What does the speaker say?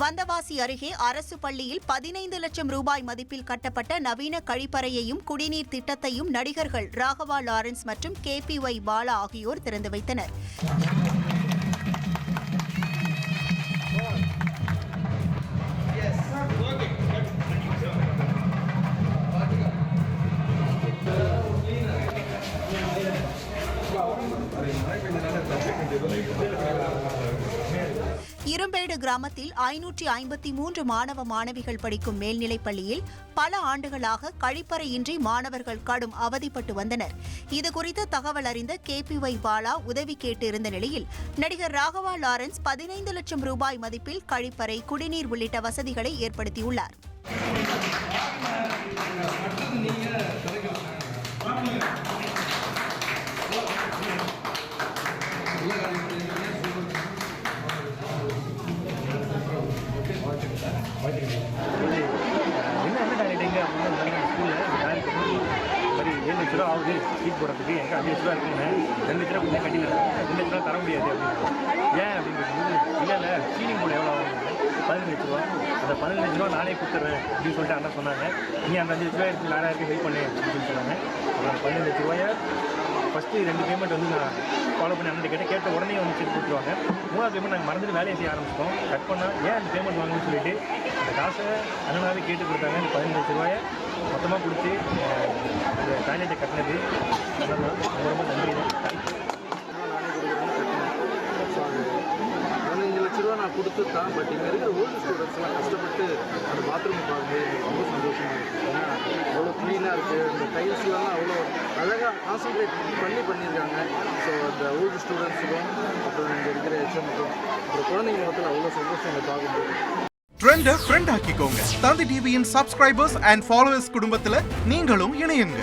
வந்தவாசி அருகே அரசு பள்ளியில் பதினைந்து லட்சம் ரூபாய் மதிப்பில் கட்டப்பட்ட நவீன கழிப்பறையையும் குடிநீர் திட்டத்தையும் நடிகர்கள் ராகவா லாரன்ஸ் மற்றும் கே பி ஒய் பாலா ஆகியோர் திறந்து வைத்தனர். இரும்பேடு கிராமத்தில் ஐநூற்றி ஐம்பத்தி மூன்று மாணவ மாணவிகள் படிக்கும் மேல்நிலைப் பள்ளியில் பல ஆண்டுகளாக கழிப்பறையின்றி மாணவர்கள் கடும் அவதிப்பட்டு வந்தனர். இதுகுறித்த தகவல் அறிந்த கே பி ஒய் பாலா உதவி கேட்டு இருந்த நிலையில் நடிகர் ராகவா லாரன்ஸ் பதினைந்து லட்சம் ரூபாய் மதிப்பில் கழிப்பறை குடிநீர் உள்ளிட்ட வசதிகளை ஏற்படுத்தியுள்ளார். என்ன என்ன டாக்டரிங்க அப்படின்னு ஸ்கூலில் மாதிரி ஏழு லட்ச ரூபா ஆகுது சீட் போடுறதுக்கு எங்கே அஞ்சு லட்ச ரூபா இருக்குங்க ரெண்டு லட்ச ரூபா கொஞ்சம் கட்டில ரெண்டு லட்ச ரூபா தர முடியாது அப்படின்னு ஏன் அப்படிங்கிறது இல்லை இல்லை சீனிங் போட எவ்வளோ ஆகும் பதினஞ்சு லட்ச ரூபா அந்த பதினஞ்சு ரூபா நானே கொடுத்துட்றேன் அப்படின்னு சொல்லிட்டு அண்ணா சொன்னாங்க. நீ அந்த அஞ்சு லட்ச ரூபாய் எடுத்து நாலாயிரம் இருக்கு பண்ணு அப்படின்னு சொன்னாங்க. அப்புறம் பதினஞ்சு லட்ச ரூபாயை ஃபஸ்ட்டு ரெண்டு பேமெண்ட் வந்து நான் ஃபாலோ பண்ணி அண்ணன் கேட்டேன். கேட்ட உடனே வந்து செக் கொடுத்துருவாங்க. மூணாவது பேமெண்ட் நாங்கள் மறந்துட்டு வேலையை செய்ய ஆரம்பிச்சிட்டோம். கட் பண்ணால் ஏன் அந்த பேமெண்ட் வாங்கணும்னு சொல்லிட்டு அந்த காசை அண்ணனாவே கேட்டு கொடுத்தாங்க. அந்த பதினஞ்சு லட்ச ரூபாயை மொத்தமாக கொடுத்து அந்த டாய்லெட்டை கட்டினது. அதனால் ரொம்ப ரொம்ப நன்றி தான் ஸோ அது பதினஞ்சு லட்ச ரூபா தான் பட் இங்கே இருக்கிற ஓல்டு ஸ்டூடெண்ட்ஸ்லாம் கஷ்டப்பட்டு அந்த பாத்ரூம் பார்க்கும்போது ரொம்ப சந்தோஷமாக இருக்குது ஏன்னா அவ்வளோ க்ளீனாக இருக்குது இந்த டைல்ஸ்லாம் அவ்வளோ அழகாக கான்சன்ட்ரேட் பண்ணி பண்ணியிருக்காங்க. ஸோ அந்த ஓல்டு ஸ்டூடெண்ட்ஸுக்கும் அப்புறம் இங்கே இருக்கிற ஹெச்எம்க்கும் அப்புறம் குழந்தைங்க மொத்தத்தில் அவ்வளோ சந்தோஷம் இங்கே பார்க்கும்போது ட்ரெண்ட ஃப்ரெண்ட் ஆக்கிக்கோங்க. தந்தி டிவியின் சப்ஸ்கிரைபர்ஸ் அண்ட் ஃபாலோவர்ஸ் குடும்பத்தில் நீங்களும் இணையுங்க.